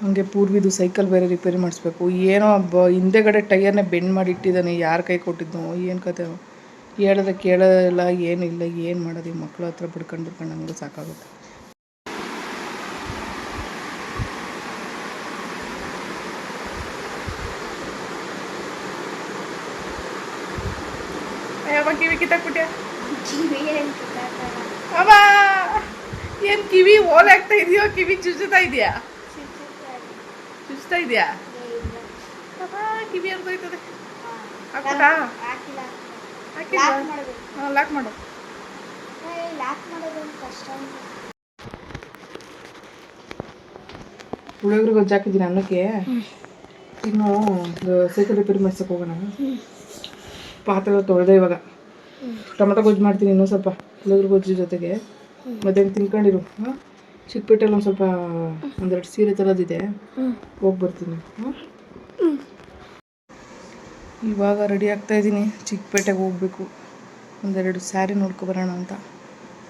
ಹಂಗೆ ಪೂರ್ವಿದು ಸೈಕಲ್ ಬೇರೆ ರಿಪೇರಿ ಮಾಡಿಸ್ಬೇಕು. ಏನೋ ಬ ಹಿಂದೆಗಡೆ ಟೈಯರ್ನೇ ಬೆಂಡ್ ಮಾಡಿ ಇಟ್ಟಿದ್ದಾನೆ ಯಾರ ಕೈ ಕೊಟ್ಟಿದ್ನೋ ಏನು ಕತೆ ಹೇಳಿದ್ರೆ ಕೇಳೋಲ್ಲ ಏನಿಲ್ಲ ಏನು ಮಾಡೋದು ಈ ಮಕ್ಳ ಹತ್ರ ಬಿಡ್ಕೊಂಡು ಬಿಡ್ಕೊಂಡು ನಮಗೆ ಸಾಕಾಗುತ್ತೆ ಕಿವಿ ಏನು ಕಿವಿ ಓಲೆ ಆಗ್ತಾ ಇದೆಯೋ ಕಿವಿ ಚುಚ್ಚುತ್ತಾ ಇದೆಯಾ? ಚುಚ್ತಾ ಇದೆಯಾ? ಕಿವಿ ಅರ್ಧೋಯ್ತದೆ ಹಾಕ್ಬಿಟ್ಟಾ? ಹಾಕಿಲ್ಲ. ಹಾಂ ಲಾಕ್ ಮಾಡು. ಹುಡುಗರಿಗೆ ಗೊಜ್ಜು ಹಾಕಿದ್ದೀನಿ ಅನ್ನಕ್ಕೆ? ಇನ್ನು ಸೈಕಲ್ ರಿಪೇರಿ ಮಾಡ್ಸಕ್ಕೆ ಹೋಗೋಣ. ಪಾತ್ರೆ ತೊಳೆದೆ ಇವಾಗ. ಟೊಮೆಟೊ ಗೊಜ್ಜು ಮಾಡ್ತೀನಿ ಇನ್ನೂ ಸ್ವಲ್ಪ. ಹುಡುಗರು ಗೊಜ್ಜು ಜೊತೆಗೆ. ಮಧ್ಯಾಹ್ನ ತಿನ್ಕೊಂಡಿರು. ಹಾಂ ಚಿಕ್ಕಪೇಟೆಲ್ಲಿ ಒಂದು ಸ್ವಲ್ಪ ಒಂದೆರಡು ಸೀರೆ ತರೋದಿದೆ. ಹೋಗಿ ಬರ್ತೀನಿ. ಇವಾಗ ರೆಡಿ ಆಗ್ತಾ ಇದ್ದೀನಿ. ಚಿಕ್ಕಪೇಟೆಗೆ ಹೋಗ್ಬೇಕು. ಒಂದೆರಡು ಸ್ಯಾರಿ ನೋಡ್ಕೊಬರೋಣ ಅಂತ.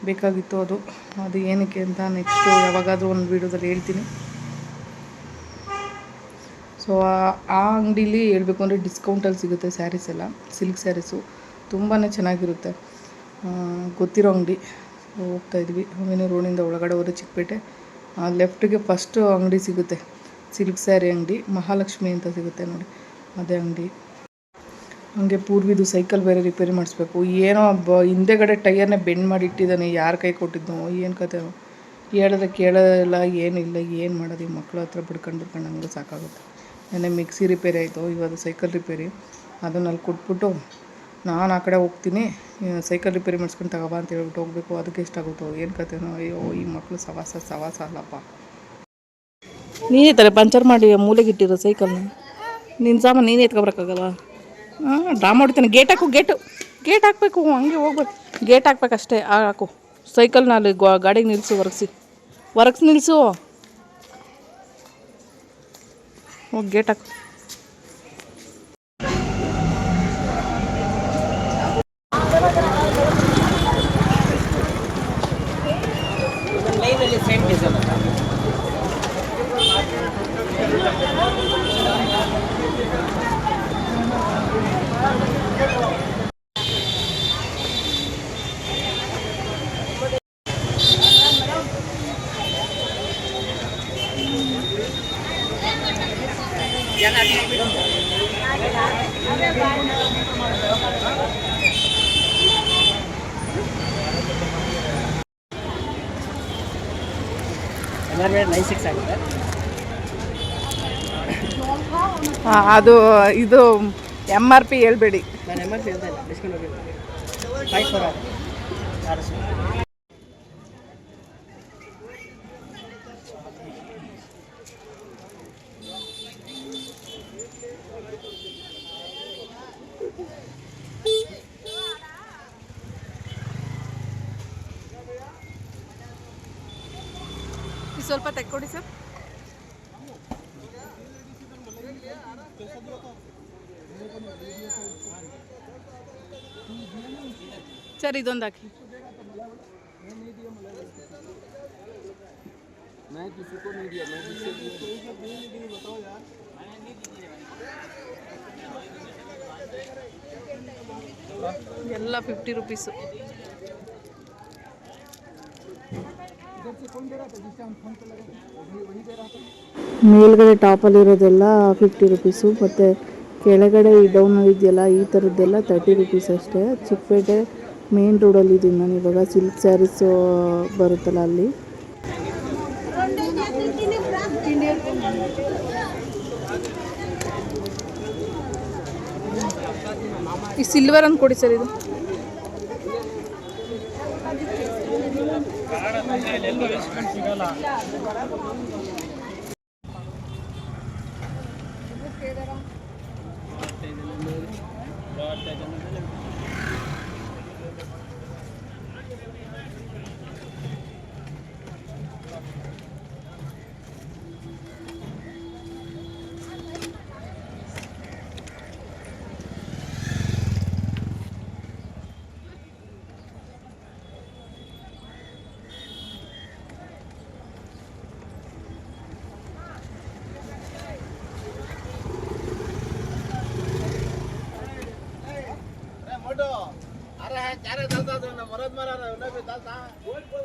ಬೇಕಾಗಿತ್ತು ಅದು. ಅದು ಏನಕ್ಕೆ ಅಂತ ನೆಕ್ಸ್ಟು ಯಾವಾಗಾದರೂ ಒಂದು ವೀಡಿಯೋದಲ್ಲಿ ಹೇಳ್ತೀನಿ. ಸೊ ಆ ಅಂಗಡೀಲಿ ಹೇಳಬೇಕು ಅಂದರೆ ಡಿಸ್ಕೌಂಟಲ್ಲಿ ಸಿಗುತ್ತೆ ಸ್ಯಾರೀಸ್ ಎಲ್ಲ. ಸಿಲ್ಕ್ ಸ್ಯಾರೀಸು ತುಂಬಾ ಚೆನ್ನಾಗಿರುತ್ತೆ. ಗೊತ್ತಿರೋ ಅಂಗಡಿ. ಹೋಗ್ತಾ ಇದ್ವಿ. ಹೂವಿನ ರೋಡಿಂದ ಒಳಗಡೆ ಹೋದ್ರೆ ಚಿಕ್ಕಪೇಟೆ. ಲೆಫ್ಟಿಗೆ ಫಸ್ಟು ಅಂಗಡಿ ಸಿಗುತ್ತೆ. ಸಿಲ್ಕ್ ಸ್ಯಾರಿ ಅಂಗಡಿ, ಮಹಾಲಕ್ಷ್ಮಿ ಅಂತ ಸಿಗುತ್ತೆ ನೋಡಿ. ಅದೇ ಅಂಗಡಿ. ಹಂಗೆ ಪೂರ್ವಿದು ಸೈಕಲ್ ಬೇರೆ ರಿಪೇರಿ ಮಾಡಿಸ್ಬೇಕು. ಏನೋ ಬ ಹಿಂದೆಗಡೆ ಟೈಯರ್ನೇ ಬೆಂಡ್ ಮಾಡಿ ಇಟ್ಟಿದ್ದಾನೆ. ಯಾರ ಕೈ ಕೊಟ್ಟಿದ್ನೋ, ಏನು ಕತೆ ಹೇಳಿದ್ರೆ ಕೇಳೋಲ್ಲ, ಏನಿಲ್ಲ, ಏನು ಮಾಡೋದು? ಈ ಮಕ್ಕಳ ಹತ್ರ ಬಿಡ್ಕೊಂಡು ಬಿಡ್ಕೊಂಡು ಸಾಕಾಗುತ್ತೆ. ನೆನ್ನೆ ಮಿಕ್ಸಿ ರಿಪೇರಿ ಆಯಿತು. ಇವಾಗ ಸೈಕಲ್ ರಿಪೇರಿ ಅದನ್ನ ಅಲ್ಲಿ ಕೊಟ್ಬಿಟ್ಟು ನಾನು ಆ ಕಡೆ ಹೋಗ್ತೀನಿ ಸೈಕಲ್ ರಿಪೇರಿ ಮಾಡಿಸ್ಕೊಂಡು ತಗೋಬಾ ಅಂತ ಹೇಳ್ಬಿಟ್ಟು ಹೋಗ್ಬೇಕು. ಅದಕ್ಕೆ ಎಷ್ಟಾಗುತ್ತೋ ಏನು ಕತೆನೋ ಅಯ್ಯೋ, ಈ ಮಕ್ಕಳು ಸವಾಸ ಸವಾಸ ಅಲ್ಲಪ್ಪ. ನೀನೇ ತಲೆ ಪಂಚರ್ ಮಾಡಿ ಮೂಲೆಗಿಟ್ಟಿರೋ ಸೈಕಲ್ನ ನಿನ್ನ ಸಾಮಾನು ನೀನೇ ಎತ್ಕೊಬರಕ್ಕಾಗಲ್ಲ? ಹಾಂ ಡ್ರಾ ಹೊಡಿತಾನೆ ಗೇಟ್ ಹಾಕು, ಗೇಟು, ಗೇಟ್ ಹಾಕಬೇಕು. ಹಂಗೆ ಹೋಗ್ಬೇಕು ಗೇಟ್ ಹಾಕ್ಬೇಕಷ್ಟೇ ಹಾಕು. ಸೈಕಲ್ನ ಅಲ್ಲಿ ಗಾಡಿಗೆ ನಿಲ್ಲಿಸು ಒರಗಿಸಿ. ಒರಗಿಸಿ ನಿಲ್ಲಿಸು ಹೋಗಿ, ಗೇಟ್ ಹಾಕು. ನೈನ್ ಸಿಕ್ಸ್ ಆಗಿದೆ ಅದು ಇದು ಎಂ ಆರ್ ಪಿ ಹೇಳ್ಬೇಡಿ. ನಾನು ಎಂ ಆರ್ ಪಿ ಹೇಳ್ತಾ ಇಲ್ಲ ಡಿಸ್ಕೌಂಟ್ ಫೈವ್ ಫೋರ್ ಸ್ವಲ್ಪ ತೆಕ್ಕೊಡಿ ಸರ್. ಸರ್ ಇದೊಂದು ಹಾಕಿ. ಎಲ್ಲ ಫಿಫ್ಟಿ ರುಪೀಸು ಮೇಲ್ಗಡೆ ಟಾಪಲ್ಲಿರೋದೆಲ್ಲ ಫಿಫ್ಟಿ ರುಪೀಸು ಮತ್ತು ಕೆಳಗಡೆ ಈ ಡೌನ್ ಇದೆಯಲ್ಲ, ಈ ಥರದ್ದೆಲ್ಲ ತರ್ಟಿ ರುಪೀಸ್ ಅಷ್ಟೇ. ಚಿಕ್ಕಪೇಟೆ ಮೇನ್ ರೋಡಲ್ಲಿ ಇದ್ದೀನಿ ನಾನು ಇವಾಗ ಸಿಲ್ಕ್ ಸ್ಯಾರೀಸು ಬರುತ್ತಲ್ಲ ಅಲ್ಲಿ. ಈ ಸಿಲ್ವರ್ ಅಂತ ಕೊಡಿ ಸರ್ ಇದು. ಎಲ್ಲೂ ಸಿಗಲ್ಲ. ક્યારે ચાલતા મરદ મારા બોલ બોલ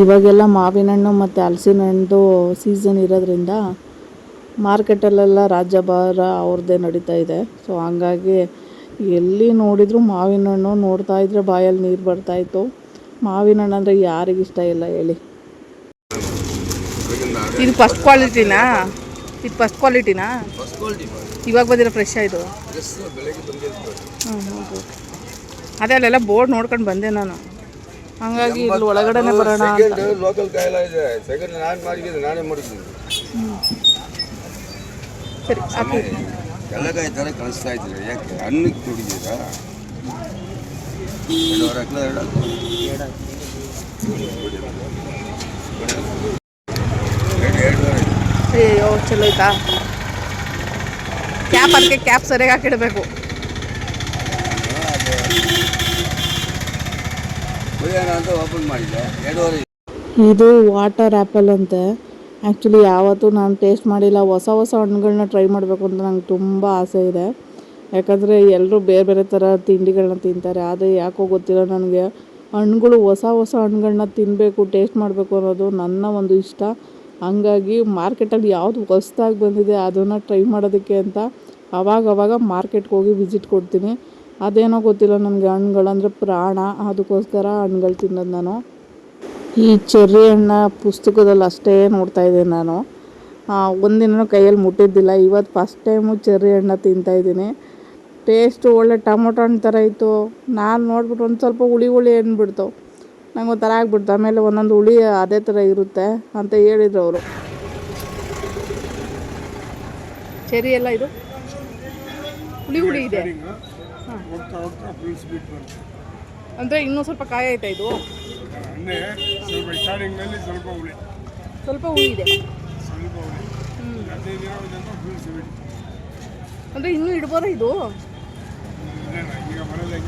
ಇವಾಗೆಲ್ಲ ಮಾವಿನ ಹಣ್ಣು ಮತ್ತು ಹಲಸಿನ ಹಣ್ಣು ಸೀಸನ್ ಇರೋದ್ರಿಂದ ಮಾರ್ಕೆಟಲ್ಲೆಲ್ಲ ರಾಜ್ಯಭಾರ ಅವ್ರದ್ದೇ ನಡೀತಾ ಇದೆ. ಸೊ ಹಂಗಾಗಿ ಎಲ್ಲಿ ನೋಡಿದರೂ ಮಾವಿನ ಹಣ್ಣು ನೋಡ್ತಾ ಇದ್ರೆ ಬಾಯಲ್ಲಿ ನೀರು ಬರ್ತಾಯಿತ್ತು ಮಾವಿನ ಹಣ್ಣು ಅಂದರೆ ಯಾರಿಗಿಷ್ಟ ಇಲ್ಲ ಹೇಳಿ. ಇದು ಫಸ್ಟ್ ಕ್ವಾಲಿಟಿನಾ ಇದು ಫಸ್ಟ್ ಕ್ವಾಲಿಟಿನಾ ಫಸ್ಟ್ ಕ್ವಾಲಿಟಿ ಇವಾಗ ಬಂದಿರೋ ಫ್ರೆಶ್ ಇದು? ಹ್ಞೂ ಹೌದು ಅದೇ ಅಲ್ಲೆಲ್ಲ ಬೋರ್ಡ್ ನೋಡ್ಕೊಂಡು ಬಂದೆ ನಾನು. ಹಂಗಾಗಿ ಇಲ್ಲಿ ಒಳಗಡೆನೆ ಬರೋಣ ಅಂತ. ಸೆಕೆಂಡ್ ಲೋಕಲ್ ಕಾಯಿಲೆ ಇದೆ. ಸೆಕೆಂಡ್ ನಾನು ಮಾಡಿದ್ದು ನಾನೇ ಮಾಡಿದ್ದೀನಿ ಸರಿ ಹಾಕಿ ಎಲ್ಲಕಾಯಿ ಥರ ಕಳಿಸ್ತಾ ಇದ್ದೀರಿ ಯಾಕೆ? ಅನ್ನಕ್ಕೆ ತುಡಿದೀರಾ ಎರಡೂವರೆ ಹಾಕ್ಲ ಎರಡು ಹಾಕ್ಲ? ಎರಡು ಎರಡೂವರೆ ಅಯ್ಯೋ ಚಲೋ ಆಯ್ತಾ? ಕ್ಯಾಪ್ ಅದಕ್ಕೆ ಕ್ಯಾಪ್ ಸರಿಯಾಗಿ ಹಾಕಿಡಬೇಕು. ಇದು ವಾಟರ್ ಆ್ಯಪಲ್ ಅಂತೆ. ಆ್ಯಕ್ಚುಲಿ ಯಾವತ್ತೂ ನಾನು ಟೇಸ್ಟ್ ಮಾಡಿಲ್ಲ. ಹೊಸ ಹೊಸ ಹಣ್ಣುಗಳನ್ನ ಟ್ರೈ ಮಾಡಬೇಕು ಅಂತ ನಂಗೆ ತುಂಬ ಆಸೆ ಇದೆ. ಯಾಕಂದರೆ ಎಲ್ಲರೂ ಬೇರೆ ಬೇರೆ ಥರ ತಿಂಡಿಗಳನ್ನ ತಿಂತಾರೆ. ಆದರೆ ಯಾಕೋ ಗೊತ್ತಿಲ್ಲ ನನಗೆ. ಹಣ್ಣುಗಳು ಹೊಸ ಹೊಸ ಹಣ್ಣುಗಳನ್ನ ತಿನ್ನಬೇಕು ಟೇಸ್ಟ್ ಮಾಡಬೇಕು ಅನ್ನೋದು ನನ್ನ ಒಂದು ಇಷ್ಟ. ಹಂಗಾಗಿ ಮಾರ್ಕೆಟಲ್ಲಿ ಯಾವುದು ಹೊಸದಾಗಿ ಬಂದಿದೆ ಅದನ್ನು ಟ್ರೈ ಮಾಡೋದಕ್ಕೆ ಅಂತ ಅವಾಗವಾಗ ಅವಾಗ ಮಾರ್ಕೆಟ್ಗೆ ಹೋಗಿ ವಿಸಿಟ್ ಕೊಡ್ತೀನಿ. ಅದೇನೋ ಗೊತ್ತಿಲ್ಲ ನನಗೆ ಹಣ್ಣುಗಳಂದರೆ ಪ್ರಾಣ ಅದಕ್ಕೋಸ್ಕರ ಹಣ್ಣುಗಳು ತಿನ್ನೋದು ನಾನು. ಈ ಚೆರ್ರಿ ಹಣ್ಣ ಪುಸ್ತಕದಲ್ಲಿ ಅಷ್ಟೇ ನೋಡ್ತಾ ಇದ್ದೀನಿ ನಾನು. ಒಂದಿನ ಕೈಯಲ್ಲಿ ಮುಟ್ಟಿದ್ದಿಲ್ಲ. ಇವತ್ತು ಫಸ್ಟ್ ಟೈಮು ಚೆರ್ರಿ ಹಣ್ಣ ತಿಂತಾ ಇದ್ದೀನಿ. ಟೇಸ್ಟು ಒಳ್ಳೆ ಟೊಮೊಟೊ ಹಣ್ಣು ಥರ ಇತ್ತು. ನಾನು ನೋಡ್ಬಿಟ್ಟು ಒಂದು ಸ್ವಲ್ಪ ಹುಳಿ ಹುಳಿ ಅಂದ್ಬಿಡ್ತು ನಂಗೆ ಒಂಥರ ಆಗ್ಬಿಡ್ತು. ಆಮೇಲೆ ಒಂದೊಂದು ಹುಳಿ ಅದೇ ಥರ ಇರುತ್ತೆ ಅಂತ ಹೇಳಿದ್ರು ಅವರು. ಚೆರಿ ಎಲ್ಲ ಇದು? ಹುಳಿ ಹುಳಿ ಇದೆ. ಹೋಗ್ತಾ ಹೋಗ್ತಾ ಅಂದರೆ ಇನ್ನೂ ಸ್ವಲ್ಪ ಕಾಯ ಆಯ್ತಾ ಇದು? ಅಂದರೆ ಸ್ವಲ್ಪ ಸ್ಟಾರ್ಟಿಂಗ್ನಲ್ಲಿ ಸ್ವಲ್ಪ ಹುಳಿ. ಸ್ವಲ್ಪ ಹುಳಿ ಇದೆ. ಸ್ವಲ್ಪ ಹುಳಿ. ಹದಿನೈದು ದಿನ ಹೋದಂತ ಅಂದರೆ ಇನ್ನೂ ಇಡ್ಬೋದಾ ಇದು? ಈಗ ಮನೇಲಿ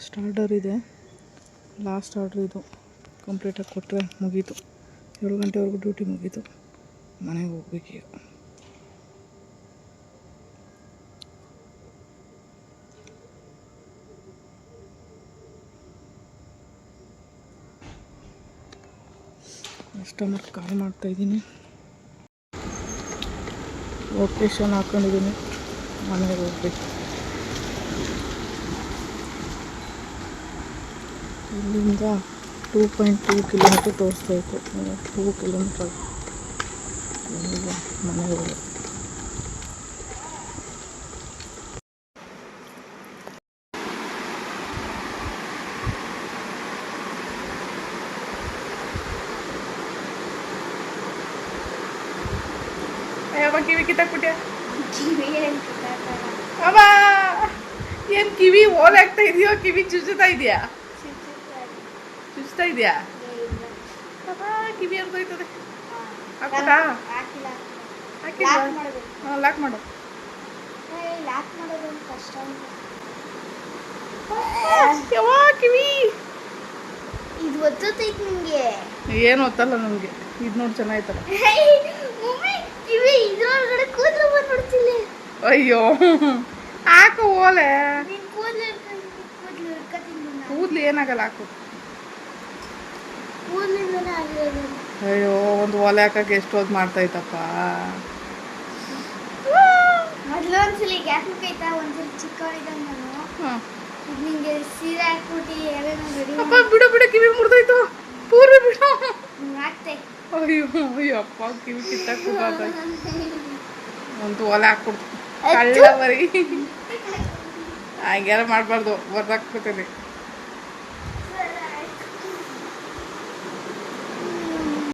ಲಾಸ್ಟ್ ಆರ್ಡರ್ ಇದೆ. ಲಾಸ್ಟ್ ಆರ್ಡ್ರ್ ಇದು. ಕಂಪ್ಲೀಟಾಗಿ ಕೊಟ್ಟರೆ ಮುಗೀತು. ಏಳು ಗಂಟೆವರೆಗೂ ಡ್ಯೂಟಿ ಮುಗೀತು. ಮನೆಗೆ ಹೋಗ್ಬೇಕು ಈಗ. ಕಸ್ಟಮರ್ ಕಾಲ್ ಮಾಡ್ತಾಯಿದ್ದೀನಿ ಲೊಕೇಶನ್ ಹಾಕ್ಕೊಂಡಿದ್ದೀನಿ ಮನೆಗೆ ಹೋಗ್ಬೇಕು. ಇಲ್ಲಿಂದ ಟೂ ಪಾಯಿಂಟ್ ಟೂ ಕಿಲೋಮೀಟ್ರ್ ತೋರಿಸ್ಬೇಕು ಇತ್ತು. ಟೂ ಕಿಲೋಮೀಟ್ರ್ ಮನೆಗಳು ಕಿವಿ ಕಿತ್ತಾಕ್ಬಿಟ್ಯಾ ಅಮ್ಮ ಏನ್ ಕಿವಿ ಓಲೆ ಆಗ್ತಾ ಇದೆಯೋ ಕಿವಿ ಚುಚ್ಚುತ್ತಾ ಇದೆಯಾ? ಚುಚ್ತಾ ಇದೆಯಾ? ಕಿವಿ ಅರ್ದೋಯ್ತದೆ ಹಾಕ್ಬಿಟ್ಟಾ? ಹಾಕಿಲ್ಲ. ಹಾಂ ಲಾಕ್ ಮಾಡು. ಯವ್ವಾ ಕಿವಿ. ಇದು ನಿಮ್ಗೆ? ಏನು ಗೊತ್ತಲ್ಲ ನನಗೆ ಇದು ನೋಡಿ ಚೆನ್ನಾಯ್ತಲ್ಲ ಮಮ್ಮಿ ಕಿವಿ ಇದ್ರೊಳಗಡೆ ಕೂದಲು ಬಂದ್ಬಿಡ್ತಿಲ್ಲ. ಅಯ್ಯೋ ಹಾಕು ಓಲೆ. ಕೂದಲು ಕೂದಲು ಹಿಡ್ಕತೀನಿ ಕೂದ್ಲು ಏನಾಗಲ್ಲ ಹಾಕು. ಅಯ್ಯೋ ಒಂದು ಒಲೆ ಹಾಕಕ್ಕೆ ಎಷ್ಟು ಹೊತ್ತು ಮಾಡ್ತಾಯ್ತಪ್ಪ. ಇತ್ತಪ್ಪ ಇಲ್ಲೊಂದ್ಸಲಿ ಗ್ಯಾಸ್ ಕೈತಾ ಒಂದ್ಸಲಿ ಚಿಕ್ಕವಳಿದ್ದಾಗ ನಾನು. ನಿಂಗೆ ಸೀರೆ ಹಾಕ್ಬಿಟ್ಟು ಅಪ್ಪ ಬಿಡು ಬಿಡು ಕಿವಿ ಮುರಿದೋಯ್ತು. ಪೂರ್ವ ಬಿಡು. ಅಯ್ಯೋ ಅಯ್ಯೋ ಅಪ್ಪ ಕಿವಿ ಕಿತ್ತಾಕು ಒಂದು ಒಲೆ ಹಾಕ್ಬಿಡ್ತು. ಕಳ್ಳ ಬರೀ ಹಂಗೆಲ್ಲ ಮಾಡಬಾರ್ದು. ಬರ್ದಾಕ್ಬಿಡ್ತೀನಿ.